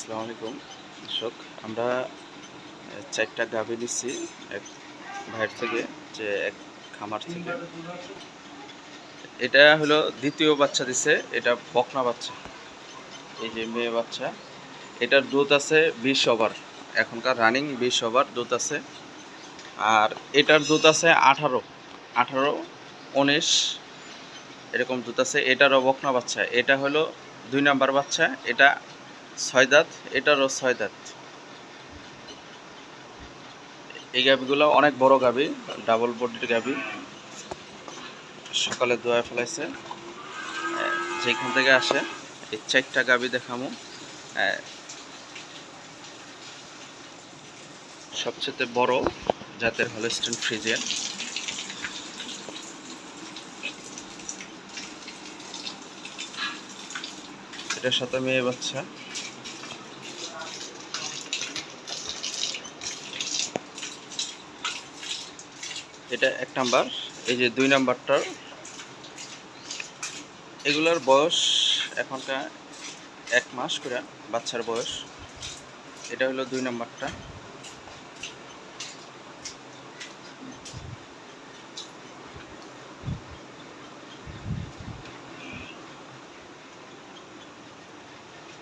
আসসালামু আলাইকুম। দর্শক, আমরা চারটা গাভি নিচ্ছি এক ভাইয়ের থেকে, যে এক খামার থেকে। এটা হলো দ্বিতীয় বাচ্চা দিছে, এটা বকনা বাচ্চা। এই যে মেয়ে বাচ্চা, এটার দুধ আছে বিশ ওভার। এখনকার রানিং বিশ ওভার দুধ আছে। আর এটার দুধ আছে আঠারো আঠারো, উনিশ, এরকম দুধ আছে। এটারও বকনা বাচ্চা। এটা হলো দুই নাম্বার বাচ্চা। এটা ছয় দাঁত, এটারও ছয় দাঁত। এই গাভিগুলো অনেক বড় গাভি ডাবল বডির গাভি। সকালে দোয়া ফেলাইছে। যেখান থেকে আসে, এই চারটা গাভি দেখামো। সবচেয়ে বড় জাতের হলস্টেন ফ্রিজিয়ান এটার সাথে মেয়ে বাচ্চা। এটা এক নাম্বার। এই যে দুই নাম্বারটার, এগুলোর বয়স এখনকার এক মাস করে বাচ্চার বয়স। এটা হলো দুই নাম্বারটা।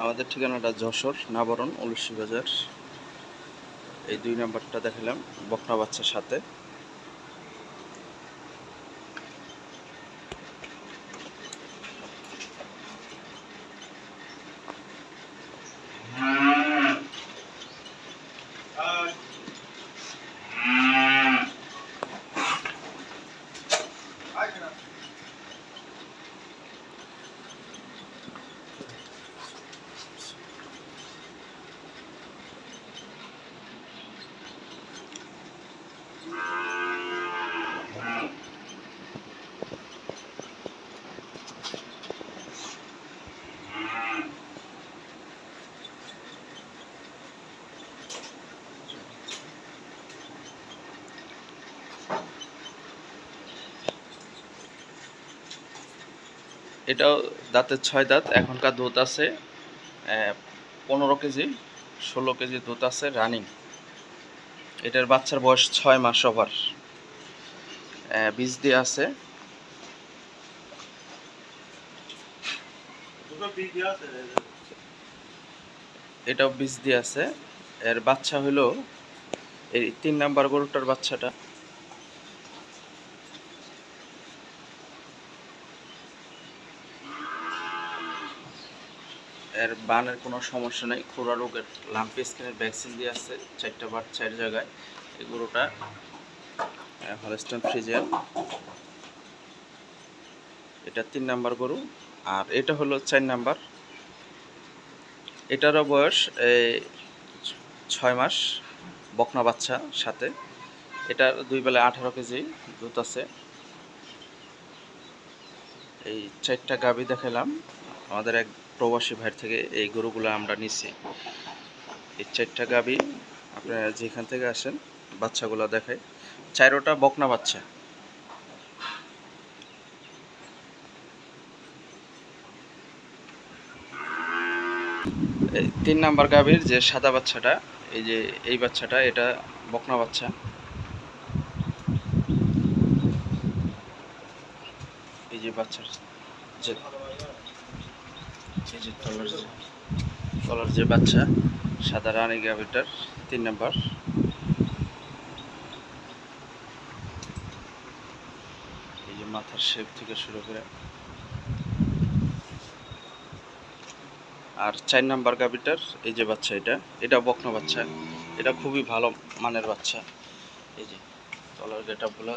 আমাদের ঠিকানাটা যশোর, নাবরণ, উলুসি বাজার। এই দুই নাম্বারটা দেখালাম বকনা বাচ্চার সাথে। এটাও দাঁতের ছয় দাঁত, এখনকার দুধ আছে পনেরো কেজি, ষোলো কেজি দুধ আছে রানিং এটার বাচ্চার বয়স ছয় মাস ওভার বীজ দিয়ে আছে। এটাও বীজ দিয়ে আছে। এর বাচ্চা হলো, এই তিন নাম্বার গরুটার বাচ্চাটা। এর বানের কোনো সমস্যা নেই। খুরা রোগের লাম্পি স্কিনের ভ্যাকসিন দিয়ে আছে চারটা বার, চার জায়গায়। এই গরুটা হলস্টন ফ্রিজিয়ান এটা তিন নাম্বার গরু। আর এটা হলো চার নাম্বার। এটারও বয়স ছয় মাস, বকনা বাচ্চা সাথে। এটার দুই বেলা আঠারো কেজি দুধ আছে। এই চারটা গাভি দেখালাম। আমাদের এক প্রবাসী ভাইয়ের থেকে এই গরুগুলো আমরা নিচ্ছি এই চারটা গাভি আপনারা যেখান থেকে আসেন, বাচ্চাগুলো দেখায় চারোটা বকনা বাচ্চা। তিন নাম্বার গাভীর যে সাদা বাচ্চাটা, এই যে এই বাচ্চাটা, এটা বকনা বাচ্চা। এই যে বাচ্চার যে এই যে তলার যে বাচ্চা, সাদা রানী গাভীটার, তিন নম্বর। এই যে মাথার শেপ থেকে শুরু করে। আর চার নাম্বার গাভীটার, এই যে বাচ্চা এটা এটা বকনা বাচ্চা। এটা খুবই ভালো মানের বাচ্চা। এই যে, তলার গেটআপগুলো,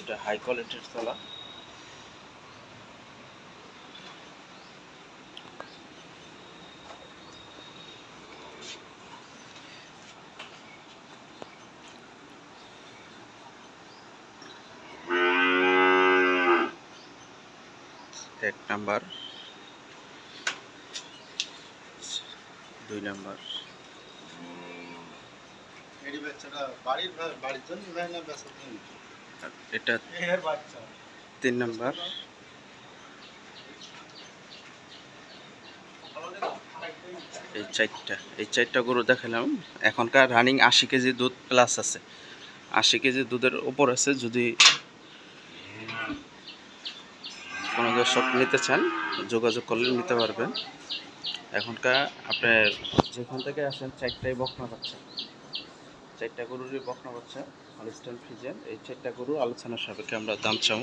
এটা হাই কোয়ালিটির তলা। এক নাম্বার। দুই নাম্বার। এটা তিন নাম্বার। এই চারটা এই চারটা গরু দেখালাম। এখনকার রানিং আশি কেজি দুধ প্লাস আছে। আশি কেজি দুধের ওপর আছে যদি কোনো দর্শক নিতে চান, যোগাযোগ করলে নিতে পারবেন। এখনকার আপনার যেখান থেকে আসেন চারটাই বকনা পাচ্ছে চারটা গরুরই বকনা পাচ্ছে হলিস্টান ফিজেন এই চারটা গরু আলোচনার সাপেক্ষে আমরা দাম চাও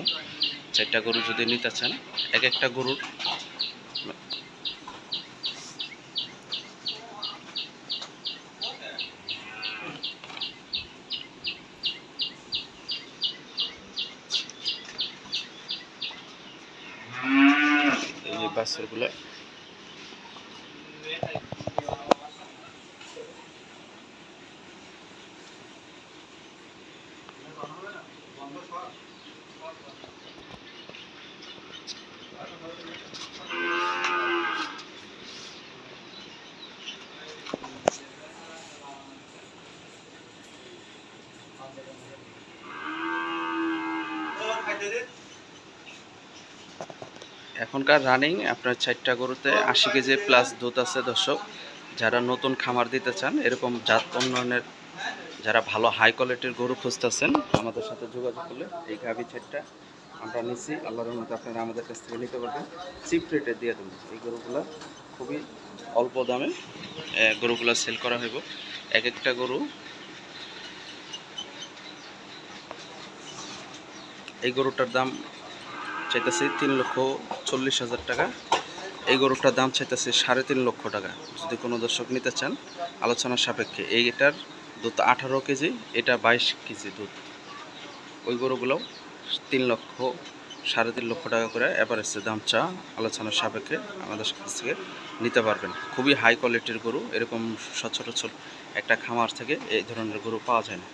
চারটা গরু যদি নিতে চান, এক একটা গরুর এই যে বাছুরগুলো এখনকার রানিং আপনার চারটা গরুতে আশি কেজি প্লাস দুধ আছে দর্শক। যারা নতুন খামার দিতে চান, এরকম জাত উন্নয়নের যারা ভালো হাই কোয়ালিটির গরু খুঁজতেছেন, আমাদের সাথে যোগাযোগ করলে এই গাভি চারটা আমরা নিচ্ছি। আল্লাহর মতো আপনারা আমাদের কাছ থেকে নিতে পারবেন। চিপ রেটে দিয়ে দেবো। এই গরুগুলো খুবই অল্প দামে গরুগুলো সেল করা হইব। এক একটা গরু এই গরুটার দাম চাইতেছি তিন লক্ষ চল্লিশ হাজার টাকা। এই গরুটার দাম চাইতেছি সাড়ে তিন লক্ষ টাকা। যদি কোনো দর্শক নিতে চান, আলোচনার সাপেক্ষে এইটার দুধ আঠারো কেজি, এটা বাইশ কেজি দুধ। ওই গরুগুলোও তিন লক্ষ, সাড়ে তিন লক্ষ টাকা করে অ্যাভারেজে দাম চা আলোচনার সাপেক্ষে আমাদের কাছ থেকে নিতে পারবেন। খুবই হাই কোয়ালিটির গরু, এরকম সচরাচর একটা খামার থেকে এই ধরনের গরু পাওয়া যায় না।